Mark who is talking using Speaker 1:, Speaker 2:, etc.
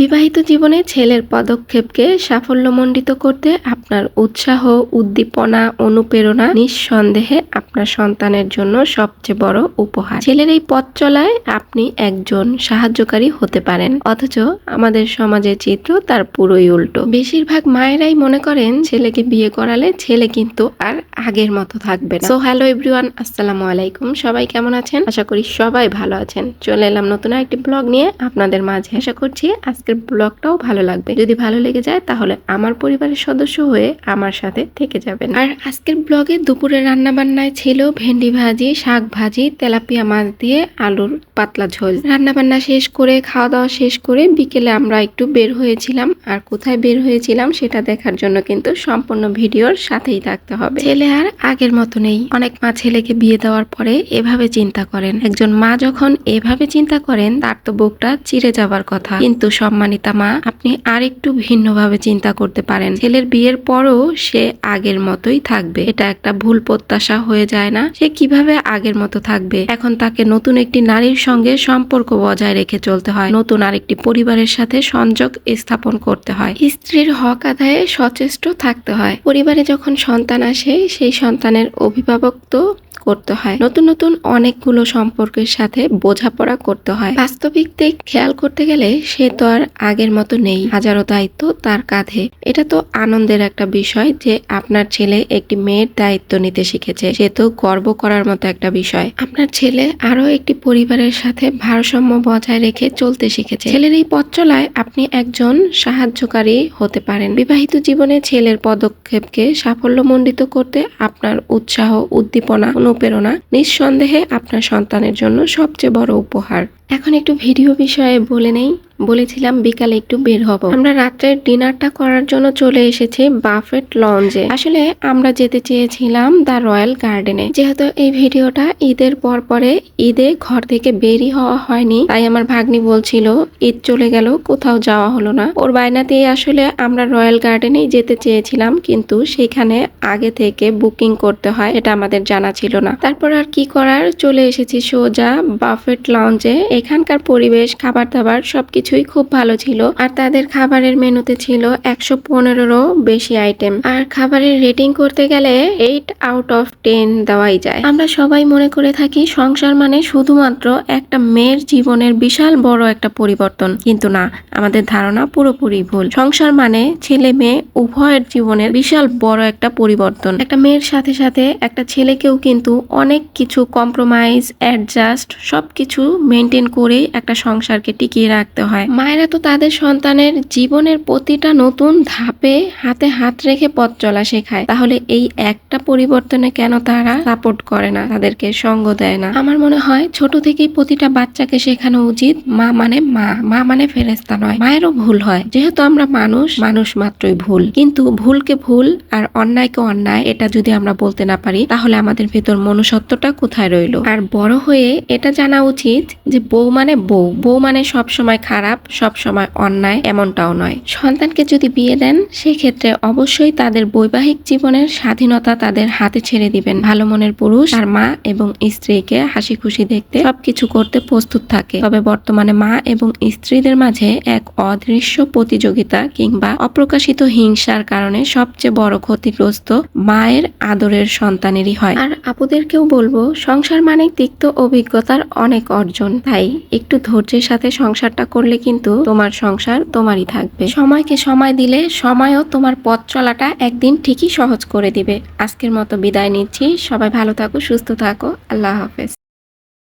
Speaker 1: বিবাহিত জীবনে ছেলের পদক্ষেপকে সাফল্যমণ্ডিত করতে আপনার উৎসাহ, উদ্দীপনা, অনুপ্রেরণা নিঃসন্দেহে আপনার সন্তানের জন্য সবচেয়ে বড় উপহার। ছেলের এই পথ চলায় আপনি একজন সাহায্যকারী হতে পারেন। অথচ আমাদের সমাজের চিত্র তার পুরোই উল্টো। বেশিরভাগ মায়েরাই মনে করেন, ছেলেকে বিয়ে করালে ছেলে কিন্তু আর আগের মতো থাকবে না। সো হ্যালো এভরিওয়ান আসসালামু আলাইকুম। সবাই কেমন আছেন? আশা করি সবাই ভালো আছেন। চলে এলাম নতুন একটি ব্লগ নিয়ে। আপনাদের মাঝে আশা করছি আজকের ব্লগটাও ভালো লাগবে। যদি ভালো লেগে যায়, তাহলে আমার পরিবারের সদস্য হয়ে আমার সাথে থেকে যাবেন। আর আজকের ব্লগে দুপুরে রান্না বান্নায় ছিল ভেন্ডি ভাজি, শাক ভাজি, তেলাপিয়া মাছ দিয়ে আলুর পাতলা ঝোল। রান্না বান্না শেষ করে খাওয়া দাওয়া শেষ করে বিকেলে আমরা একটু বের হয়েছিলাম। আর কোথায় বের হয়েছিলাম সেটা দেখার জন্য কিন্তু সম্পূর্ণ ভিডিওর সাথেই থাকতে হবে। ছেলে আর আগের মতো নেই। অনেক মা ছেলেকে বিয়ে দেওয়ার পরে এভাবে চিন্তা করেন। একজন মা যখন এভাবে চিন্তা করেন, তার তো বুকটা চিরে যাবার কথা। কিন্তু সম্মানিতা মা, আপনি আর একটু ভিন্নভাবে চিন্তা করতে পারেন। ছেলের বিয়ের পরও সে আগের মতোই থাকবে। এটা একটা ভুল প্রত্যাশা হয়ে যায় না। সে কীভাবে আগের মতো থাকবে? এখন তাকে নতুন একটি নারীর সঙ্গে সম্পর্ক বজায় রেখে চলতে হয়। নতুন আরেকটি পরিবারের সাথে সংযোগ স্থাপন করতে হয়। স্ত্রীর হক আদায়ে সচেষ্ট থাকতে হয়। পরিবারে যখন সন্তান আসে, সেই সন্তানের অভিভাবক তো করতে হয়। নতুন নতুন অনেকগুলো সম্পর্কের সাথে বোঝাপড়া করতে হয়। বাস্তবিক দিক খেয়াল করতে গেলে সে তো আর আগের মতো নেই। হাজারো দায়িত্ব তার কাঁধে। এটা তো আনন্দের একটা বিষয় যে আপনার ছেলে একটি মেয়ের দায়িত্ব নিতে শিখেছে। সে তো গর্ব করার মতো একটা বিষয়। আপনার ছেলে আরও একটি পরিবারের সাথে ভারসাম্য বজায় রেখে চলতে শিখেছে। ছেলের এই পথ চলায় আপনি একজন সাহায্যকারী হতে পারেন। বিবাহিত জীবনে ছেলের পদক্ষেপকে সাফল্যমণ্ডিত করতে আপনার উৎসাহ, উদ্দীপনা অনুপ্রেরণা নিঃসন্দেহে আপনার সন্তানের জন্য সবচেয়ে বড় উপহার। এখন একটু ভিডিও বিষয়ে বলে নেই। বলেছিলাম বিকালে একটু বের হব। আমরা রাত্রের ডিনারটা করার জন্য চলে এসেছি বাফেট লঞ্জে আসলে আমরা যেতে চেয়েছিলাম দ্য রয়্যাল গার্ডেনে। যেহেতু এই ভিডিওটা ঈদের পর পরে ঈদে ঘর থেকে বেরি হওয়া হয়নি, তাই আমার ভাগ্নি বলছিল, ঈদ চলে গেল, কোথাও যাওয়া হলো না। ওর বায়নাতেই আসলে আমরা রয়্যাল গার্ডেনেই যেতে চেয়েছিলাম, কিন্তু সেখানে আগে থেকে বুকিং করতে হয় এটা আমাদের জানা ছিল না। তারপর আর কি করার? চলে এসেছি সোজা বাফেট লঞ্চে। এখানকার পরিবেশ, খাবার দাবার সবকিছুই খুব ভালো ছিল। আর তাদের খাবারের মেনুতে ছিল একশো পনেরোরও বেশি আইটেম আর খাবারের রেটিং করতে গেলে এইট আউট অফ টেন দেওয়াই যায়। আমরা সবাই মনে করে থাকি সংসার মানে শুধুমাত্র একটা মেয়ের জীবনের বিশাল বড় একটা পরিবর্তন। কিন্তু না, আমাদের ধারণা পুরোপুরি ভুল। সংসার মানে ছেলে মেয়ে উভয়ের জীবনের বিশাল বড় একটা পরিবর্তন। একটা মেয়ের সাথে সাথে একটা ছেলেকেও কিন্তু অনেক কিছু কম্প্রোমাইজ অ্যাডজাস্ট সবকিছু মেনটেন করে একটা সংসারকে টিকিয়ে রাখতে হয়। মায়েরা তো তাদের সন্তানের জীবনের প্রতিটা নতুন ধাপে হাতে হাত রেখে পথ চলা শেখায়। তাহলে এই একটা পরিবর্তনে কেন তারা সাপোর্ট করে না, তাদেরকে সঙ্গ দেয় না? আমার মনে হয় ছোট থেকেই প্রতিটা বাচ্চাকে শেখানো উচিত, মা মানে মা মা মানে ফেরেস্তা নয়। মায়েরও ভুল হয়। যেহেতু আমরা মানুষ মানুষ মাত্রই ভুল। কিন্তু ভুলকে ভুল আর অন্যায়কে অন্যায়, এটা যদি আমরা বলতে না পারি, তাহলে আমাদের ভেতর মনুষ্যত্বটা কোথায় রইল? আর বড় হয়ে এটা জানা উচিত যে বউ মানে বউ। বউ মানে সব সময় খারাপ সব সময় অন্যায় এমনটাও নয়। সন্তানকে যদি বিয়ে দেন, সেক্ষেত্রে অবশ্যই তাদের বৈবাহিক জীবনের স্বাধীনতা তাদের হাতে ছেড়ে দিবেন। ভালো মনের পুরুষ আর মা এবং স্ত্রীকে হাসি খুশি দেখতে সবকিছু করতে প্রস্তুত থাকে। তবে বর্তমানে মা এবং স্ত্রীদের মাঝে এক অদৃশ্য প্রতিযোগিতা কিংবা অপ্রকাশিত হিংসার কারণে সবচেয়ে বড় ক্ষতিগ্রস্ত মায়ের আদরের সন্তানেরই হয়। আর আপুদেরকেও বলব, সংসার মানে তিক্ত অভিজ্ঞতার অনেক অর্জন। তাই একটু ধৈর্যের সাথে সংসারটা করলে কিন্তু তোমার সংসার তোমারই থাকবে। সময়কে সময় দিলে সময়ও তোমার পথ চলাটা একদিন ঠিকই সহজ করে দিবে। আজকের মতো বিদায় নিচ্ছি। সবাই ভালো থাকো, সুস্থ থাকো। আল্লাহ হাফেজ।